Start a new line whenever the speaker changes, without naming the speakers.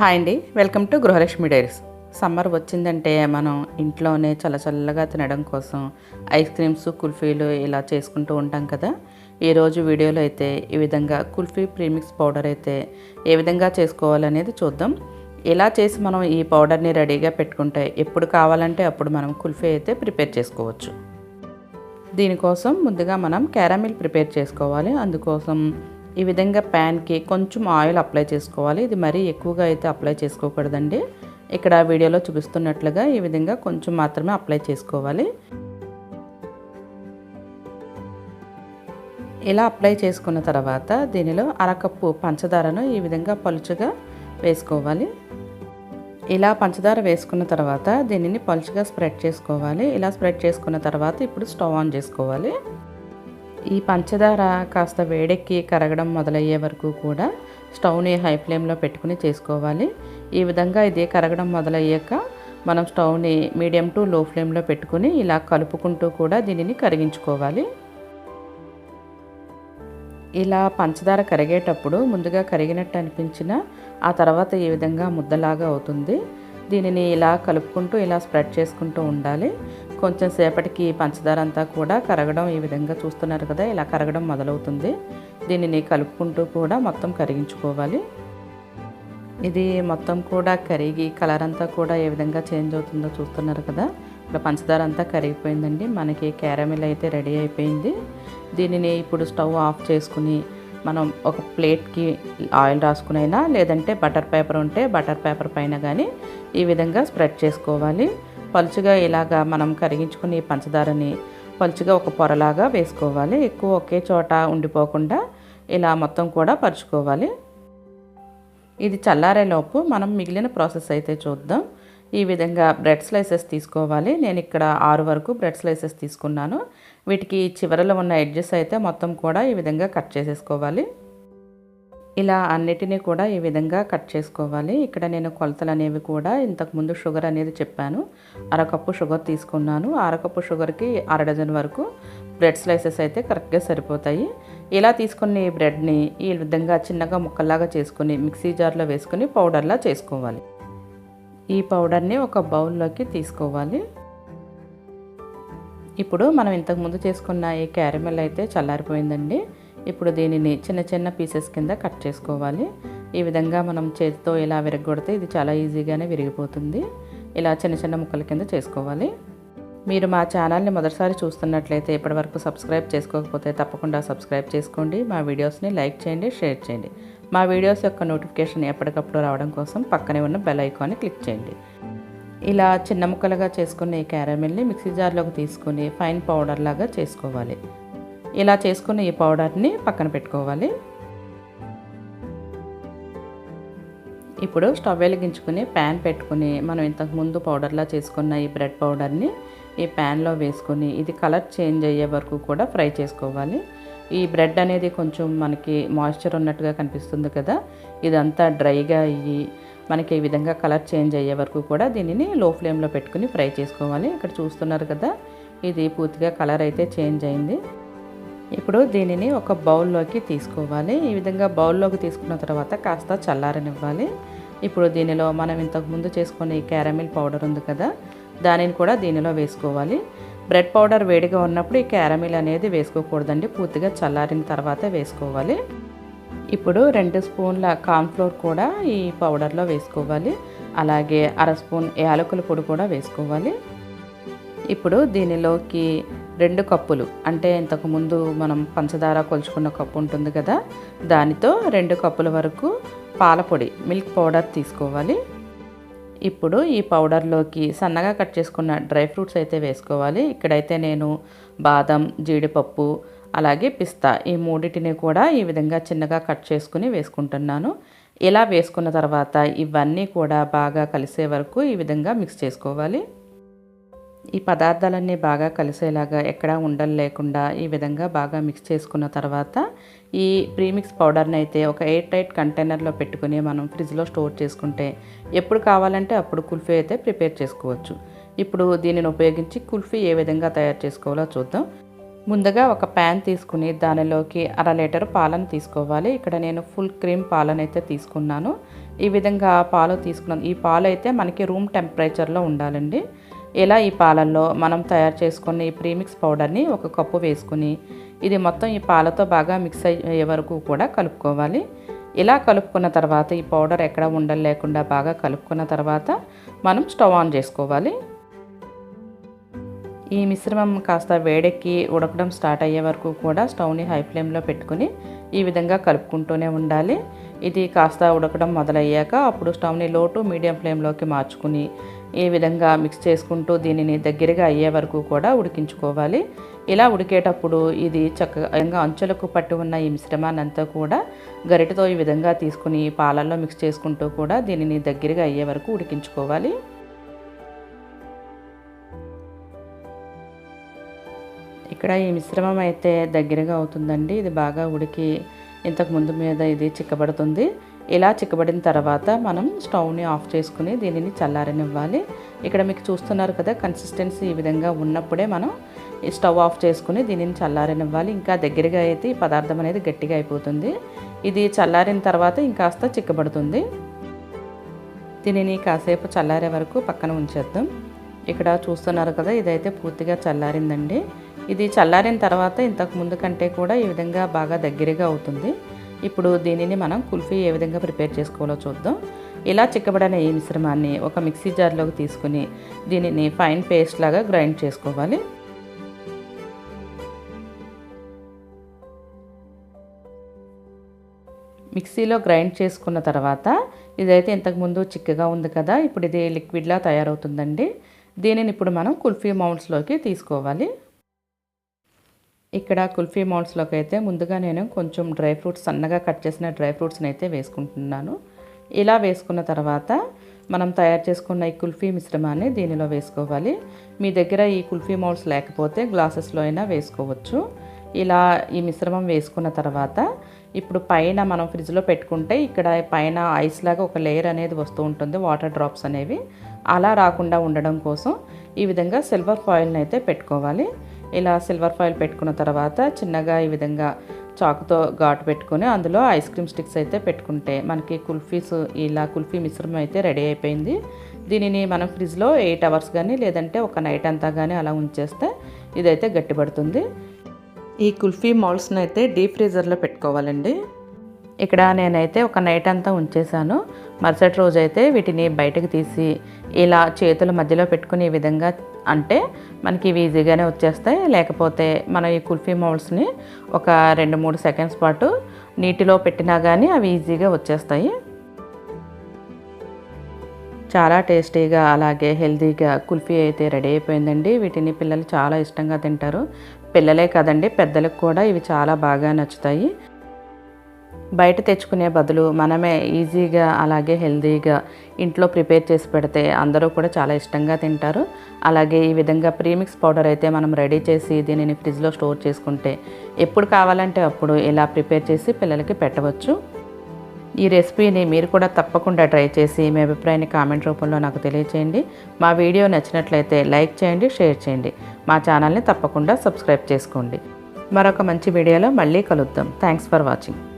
Hi అండి. Welcome to Grihalakshmi diaries. Summer వచ్చిందంటే మనం ఇంట్లోనే చల్లచల్లగా తినడం కోసం ఐస్ క్రీమ్స్ కుల్ఫీలు ఇలా చేసుకుంటూ ఉంటాం కదా. ఈరోజు వీడియోలో అయితే ఈ విధంగా కుల్ఫీ ప్రీమిక్స్ పౌడర్ అయితే ఏ విధంగా చేసుకోవాలనేది చూద్దాం. ఇలా చేసి మనం ఈ పౌడర్ని రెడీగా పెట్టుకుంటే ఎప్పుడు కావాలంటే అప్పుడు మనం కుల్ఫీ అయితే ప్రిపేర్ చేసుకోవచ్చు. దీనికోసం ముందుగా మనం క్యారమిల్ ప్రిపేర్ చేసుకోవాలి. అందుకోసం ఈ విధంగా ప్యాన్కి కొంచెం ఆయిల్ అప్లై చేసుకోవాలి. ఇది మరీ ఎక్కువగా అయితే అప్లై చేసుకోకూడదండి. ఇక్కడ వీడియోలో చూపిస్తున్నట్లుగా ఈ విధంగా కొంచెం మాత్రమే అప్లై చేసుకోవాలి. ఇలా అప్లై చేసుకున్న తర్వాత దీనిలో అరకప్పు పంచదారను ఈ విధంగా పలుచగా వేసుకోవాలి. ఇలా పంచదార వేసుకున్న తర్వాత దీనిని పలుచగా స్ప్రెడ్ చేసుకోవాలి. ఇలా స్ప్రెడ్ చేసుకున్న తర్వాత ఇప్పుడు స్టవ్ ఆన్ చేసుకోవాలి. ఈ పంచదార కాస్త వేడెక్కి కరగడం మొదలయ్యే వరకు కూడా స్టవ్ని హై ఫ్లేమ్లో పెట్టుకుని చేసుకోవాలి. ఈ విధంగా ఇది కరగడం మొదలయ్యాక మనం స్టవ్ని మీడియం టు లో ఫ్లేమ్లో పెట్టుకుని ఇలా కలుపుకుంటూ కూడా దీనిని కరిగించుకోవాలి. ఇలా పంచదార కరిగేటప్పుడు ముందుగా కరిగినట్టు అనిపించిన ఆ తర్వాత ఈ విధంగా ముద్దలాగా అవుతుంది. దీనిని ఇలా కలుపుకుంటూ ఇలా స్ప్రెడ్ చేసుకుంటూ ఉండాలి. కొంచెం సేపటికి పంచదార అంతా కూడా కరగడం ఈ విధంగా చూస్తున్నారు కదా ఇలా కరగడం మొదలవుతుంది. దీనిని కలుపుకుంటూ కూడా మొత్తం కరిగించుకోవాలి. ఇది మొత్తం కూడా కరిగి కలర్ అంతా కూడా ఏ విధంగా చేంజ్ అవుతుందో చూస్తున్నారు కదా. ఇప్పుడు పంచదార అంతా కరిగిపోయిందండి. మనకి క్యారమిల్ అయితే రెడీ అయిపోయింది. దీనిని ఇప్పుడు స్టవ్ ఆఫ్ చేసుకుని మనం ఒక ప్లేట్కి ఆయిల్ రాసుకునైనా లేదంటే బటర్ పేపర్ ఉంటే బటర్ పేపర్ పైన కానీ ఈ విధంగా స్ప్రెడ్ చేసుకోవాలి. పలుచుగా ఇలాగా మనం కరిగించుకుని పంచదారని పలుచుగా ఒక పొరలాగా వేసుకోవాలి. ఎక్కువ ఒకే చోట ఉండిపోకుండా ఇలా మొత్తం కూడా పరుచుకోవాలి. ఇది చల్లారేలోపు మనం మిగిలిన ప్రాసెస్ అయితే చూద్దాం. ఈ విధంగా బ్రెడ్ స్లైసెస్ తీసుకోవాలి. నేను ఇక్కడ ఆరు వరకు బ్రెడ్ స్లైసెస్ తీసుకున్నాను. వీటికి చివరలో ఉన్న ఎడ్జెస్ అయితే మొత్తం కూడా ఈ విధంగా కట్ చేసేసుకోవాలి. ఇలా అన్నిటినీ కూడా ఈ విధంగా కట్ చేసుకోవాలి. ఇక్కడ నేను కొలతలు అనేవి కూడా ఇంతకుముందు షుగర్ అనేది చెప్పాను. అరకప్పు షుగర్ తీసుకున్నాను. అరకప్పు షుగర్కి అర డజన్ వరకు బ్రెడ్ స్లైసెస్ అయితే కరెక్ట్గా సరిపోతాయి. ఇలా తీసుకున్న ఈ బ్రెడ్ని ఈ విధంగా చిన్నగా ముక్కల్లాగా చేసుకుని మిక్సీ జార్లో వేసుకుని పౌడర్లా చేసుకోవాలి. ఈ పౌడర్ని ఒక బౌల్లోకి తీసుకోవాలి. ఇప్పుడు మనం ఇంతకుముందు చేసుకున్న ఈ క్యారమెల్ అయితే చల్లారిపోయిందండి. ఇప్పుడు దీనిని చిన్న చిన్న పీసెస్ కింద కట్ చేసుకోవాలి. ఈ విధంగా మనం చేతితో ఇలా విరగొడితే ఇది చాలా ఈజీగానే విరిగిపోతుంది. ఇలా చిన్న చిన్న ముక్కల కింద చేసుకోవాలి. మీరు మా ఛానల్ని మొదటిసారి చూస్తున్నట్లయితే ఇప్పటివరకు సబ్స్క్రైబ్ చేసుకోకపోతే తప్పకుండా సబ్స్క్రైబ్ చేసుకోండి. మా వీడియోస్ని లైక్ చేయండి షేర్ చేయండి. మా వీడియోస్ యొక్క నోటిఫికేషన్ ఎప్పటికప్పుడు రావడం కోసం పక్కనే ఉన్న బెల్ ఐకాన్ని క్లిక్ చేయండి. ఇలా చిన్న ముక్కలుగా చేసుకున్న ఈ క్యారమిల్ని మిక్సీ జార్లోకి తీసుకుని ఫైన్ పౌడర్ లాగా చేసుకోవాలి. ఇలా చేసుకున్న ఈ పౌడర్ని పక్కన పెట్టుకోవాలి. ఇప్పుడు స్టవ్ వెలిగించుకుని ప్యాన్ పెట్టుకుని మనం ఇంతకుముందు పౌడర్లా చేసుకున్న ఈ బ్రెడ్ పౌడర్ని ఈ ప్యాన్లో వేసుకుని ఇది కలర్ చేంజ్ అయ్యే వరకు కూడా ఫ్రై చేసుకోవాలి. ఈ బ్రెడ్ అనేది కొంచెం మనకి మాయిశ్చర్ ఉన్నట్టుగా కనిపిస్తుంది కదా ఇదంతా డ్రైగా అయ్యి మనకి ఈ విధంగా కలర్ చేంజ్ అయ్యే వరకు కూడా దీనిని లో ఫ్లేమ్లో పెట్టుకుని ఫ్రై చేసుకోవాలి. ఇక్కడ చూస్తున్నారు కదా ఇది పూర్తిగా కలర్ అయితే చేంజ్ అయింది. ఇప్పుడు దీనిని ఒక బౌల్లోకి తీసుకోవాలి. ఈ విధంగా బౌల్లోకి తీసుకున్న తర్వాత కాస్త చల్లారనివ్వాలి. ఇప్పుడు దీనిలో మనం ఇంతకుముందు చేసుకునే ఈ క్యారమిల్ పౌడర్ ఉంది కదా దానిని కూడా దీనిలో వేసుకోవాలి. బ్రెడ్ పౌడర్ వేడిగా ఉన్నప్పుడు ఈ క్యారమిల్ అనేది వేసుకోకూడదండి పూర్తిగా చల్లారిన తర్వాత వేసుకోవాలి. ఇప్పుడు రెండు స్పూన్ల కార్న్ఫ్లోర్ కూడా ఈ పౌడర్లో వేసుకోవాలి. అలాగే అర స్పూన్ యాలకుల పొడి కూడా వేసుకోవాలి. ఇప్పుడు దీనిలోకి రెండు కప్పులు. అంటే ఇంతకుముందు మనం పంచదార కొలుచుకున్న కప్పు ఉంటుంది కదా దానితో రెండు కప్పుల వరకు పాలపొడి మిల్క్ పౌడర్ తీసుకోవాలి. ఇప్పుడు ఈ పౌడర్లోకి సన్నగా కట్ చేసుకున్న డ్రై ఫ్రూట్స్ అయితే వేసుకోవాలి. ఇక్కడైతే నేను బాదం జీడిపప్పు అలాగే పిస్తా ఈ మూడింటిని కూడా ఈ విధంగా చిన్నగా కట్ చేసుకుని వేసుకుంటున్నాను. ఇలా వేసుకున్న తర్వాత ఇవన్నీ కూడా బాగా కలిసే వరకు ఈ విధంగా మిక్స్ చేసుకోవాలి. ఈ పదార్థాలన్నీ బాగా కలిసేలాగా ఎక్కడా ఉండలు లేకుండా ఈ విధంగా బాగా మిక్స్ చేసుకున్న తర్వాత ఈ ప్రీమిక్స్ పౌడర్ని అయితే ఒక ఎయిర్ టైట్ కంటైనర్లో పెట్టుకుని మనం ఫ్రిడ్జ్లో స్టోర్ చేసుకుంటే ఎప్పుడు కావాలంటే అప్పుడు కుల్ఫీ అయితే ప్రిపేర్ చేసుకోవచ్చు. ఇప్పుడు దీనిని ఉపయోగించి కుల్ఫీ ఏ విధంగా తయారు చేసుకోవాలో చూద్దాం. ముందుగా ఒక ప్యాన్ తీసుకుని దానిలోకి అర లీటర్ పాలను తీసుకోవాలి. ఇక్కడ నేను ఫుల్ క్రీమ్ పాలను అయితే తీసుకున్నాను. ఈ విధంగా పాలు తీసుకున్నాను ఈ పాలు అయితే మనకి రూమ్ టెంపరేచర్లో ఉండాలండి. ఇలా ఈ పాలల్లో మనం తయారు చేసుకున్న ఈ ప్రీమిక్స్ పౌడర్ని ఒక కప్పు వేసుకుని ఇది మొత్తం ఈ పాలతో బాగా మిక్స్ అయ్యే వరకు కూడా కలుపుకోవాలి. ఇలా కలుపుకున్న తర్వాత ఈ పౌడర్ ఎక్కడ ఉండలు లేకుండా బాగా కలుపుకున్న తర్వాత మనం స్టవ్ ఆన్ చేసుకోవాలి. ఈ మిశ్రమం కాస్త వేడెక్కి ఉడకడం స్టార్ట్ అయ్యే వరకు కూడా స్టవ్ని హై ఫ్లేమ్లో పెట్టుకుని ఈ విధంగా కలుపుకుంటూనే ఉండాలి. ఇది కాస్త ఉడకడం మొదలయ్యాక అప్పుడు స్టవ్ని లో టు మీడియం ఫ్లేమ్లోకి మార్చుకుని ఈ విధంగా మిక్స్ చేసుకుంటూ దీనిని దగ్గరగా అయ్యే వరకు కూడా ఉడికించుకోవాలి. ఇలా ఉడికేటప్పుడు ఇది చక్కగా అంచులకు పట్టి ఉన్న ఈ మిశ్రమాన్నంతా కూడా గరిటతో ఈ విధంగా తీసుకుని పాలల్లో మిక్స్ చేసుకుంటూ కూడా దీనిని దగ్గరగా అయ్యే వరకు ఉడికించుకోవాలి. ఇక్కడ ఈ మిశ్రమం అయితే దగ్గరగా అవుతుందండి. ఇది బాగా ఉడికి ఇంతకు ముందు మీద ఇది చిక్కబడుతుంది. ఇలా చిక్కబడిన తర్వాత మనం స్టవ్ని ఆఫ్ చేసుకుని దీనిని చల్లారనివ్వాలి. ఇక్కడ మీకు చూస్తున్నారు కదా కన్సిస్టెన్సీ ఈ విధంగా ఉన్నప్పుడే మనం ఈ స్టవ్ ఆఫ్ చేసుకుని దీనిని చల్లారనివ్వాలి. ఇంకా దగ్గరగా అయితే ఈ పదార్థం అనేది గట్టిగా అయిపోతుంది. ఇది చల్లారిన తర్వాత ఇంకాస్త చిక్కబడుతుంది. దీనిని కాసేపు చల్లారే వరకు పక్కన ఉంచేద్దాం. ఇక్కడ చూస్తున్నారు కదా ఇదైతే పూర్తిగా చల్లారిందండి. ఇది చల్లారిన తర్వాత ఇంతకు ముందు కంటే కూడా ఈ విధంగా బాగా దగ్గరగా అవుతుంది. ఇప్పుడు దీనిని మనం కుల్ఫీ ఏ విధంగా ప్రిపేర్ చేసుకోవాలో చూద్దాం. ఇలా చిక్కబడిన ఈ మిశ్రమాన్ని ఒక మిక్సీ జార్లోకి తీసుకుని దీనిని ఫైన్ పేస్ట్ లాగా గ్రైండ్ చేసుకోవాలి. మిక్సీలో గ్రైండ్ చేసుకున్న తర్వాత ఇదైతే ఇంతకుముందు చిక్కగా ఉంది కదా ఇప్పుడు ఇది లిక్విడ్లా తయారవుతుందండి. దీనిని ఇప్పుడు మనం కుల్ఫీ మౌండ్స్లోకి తీసుకోవాలి. ఇక్కడ కుల్ఫీ మౌండ్స్లోకి అయితే ముందుగా నేను కొంచెం డ్రై ఫ్రూట్స్ సన్నగా కట్ చేసిన డ్రై ఫ్రూట్స్ని అయితే వేసుకుంటున్నాను. ఇలా వేసుకున్న తర్వాత మనం తయారు చేసుకున్న ఈ కుల్ఫీ మిశ్రమాన్ని దీనిలో వేసుకోవాలి. మీ దగ్గర ఈ కుల్ఫీ మౌల్డ్స్ లేకపోతే గ్లాసెస్లో అయినా వేసుకోవచ్చు. ఇలా ఈ మిశ్రమం వేసుకున్న తర్వాత ఇప్పుడు పైన మనం ఫ్రిడ్జ్లో పెట్టుకుంటే ఇక్కడ పైన ఐస్ లాగా ఒక లేయర్ అనేది వస్తూ ఉంటుంది వాటర్ డ్రాప్స్ అనేవి. అలా రాకుండా ఉండడం కోసం ఈ విధంగా సిల్వర్ ఫాయిల్ని అయితే పెట్టుకోవాలి. ఇలా సిల్వర్ ఫాయిల్ పెట్టుకున్న తర్వాత చిన్నగా ఈ విధంగా చాకుతో ఘాటు పెట్టుకొని అందులో ఐస్ క్రీమ్ స్టిక్స్ అయితే పెట్టుకుంటే మనకి కుల్ఫీస్ ఇలా కుల్ఫీ మిశ్రమం అయితే రెడీ అయిపోయింది. దీనిని మనం ఫ్రిడ్జ్లో ఎయిట్ అవర్స్ కానీ లేదంటే ఒక నైట్ అంతా కానీ అలా ఉంచేస్తే ఇదైతే గట్టిపడుతుంది. ఈ కుల్ఫీ మౌల్స్ని అయితే డీప్ ఫ్రీజర్లో పెట్టుకోవాలండి. ఇక్కడ నేనైతే ఒక నైట్ అంతా ఉంచేసాను మరుసటి రోజు అయితే వీటిని బయటకు తీసి ఇలా చేతుల మధ్యలో పెట్టుకుని ఈ విధంగా అంటే మనకి ఇవి ఈజీగానే వచ్చేస్తాయి. లేకపోతే మనం ఈ కుల్ఫీ మౌల్స్ని ఒక రెండు మూడు సెకండ్స్ పాటు నీటిలో పెట్టినా కానీ అవి ఈజీగా వచ్చేస్తాయి. చాలా టేస్టీగా అలాగే హెల్తీగా కుల్ఫీ అయితే రెడీ అయిపోయిందండి. వీటిని పిల్లలు చాలా ఇష్టంగా తింటారు. పిల్లలే కదండి పెద్దలకు కూడా ఇవి చాలా బాగా నచ్చుతాయి. బయట తెచ్చుకునే బదులు మనమే ఈజీగా అలాగే హెల్తీగా ఇంట్లో ప్రిపేర్ చేసి పెడితే అందరూ కూడా చాలా ఇష్టంగా తింటారు. అలాగే ఈ విధంగా ప్రీమిక్స్ పౌడర్ అయితే మనం రెడీ చేసి దీనిని ఫ్రిడ్జ్లో స్టోర్ చేసుకుంటే ఎప్పుడు కావాలంటే అప్పుడు ఇలా ప్రిపేర్ చేసి పిల్లలకి పెట్టవచ్చు. ఈ రెసిపీని మీరు కూడా తప్పకుండా ట్రై చేసి మీ అభిప్రాయాన్ని కామెంట్ రూపంలో నాకు తెలియచేయండి. మా వీడియో నచ్చినట్లయితే లైక్ చేయండి షేర్ చేయండి. మా ఛానల్ని తప్పకుండా సబ్స్క్రైబ్ చేసుకోండి. మరొక మంచి వీడియోలో మళ్ళీ కలుద్దాం. Thanks for watching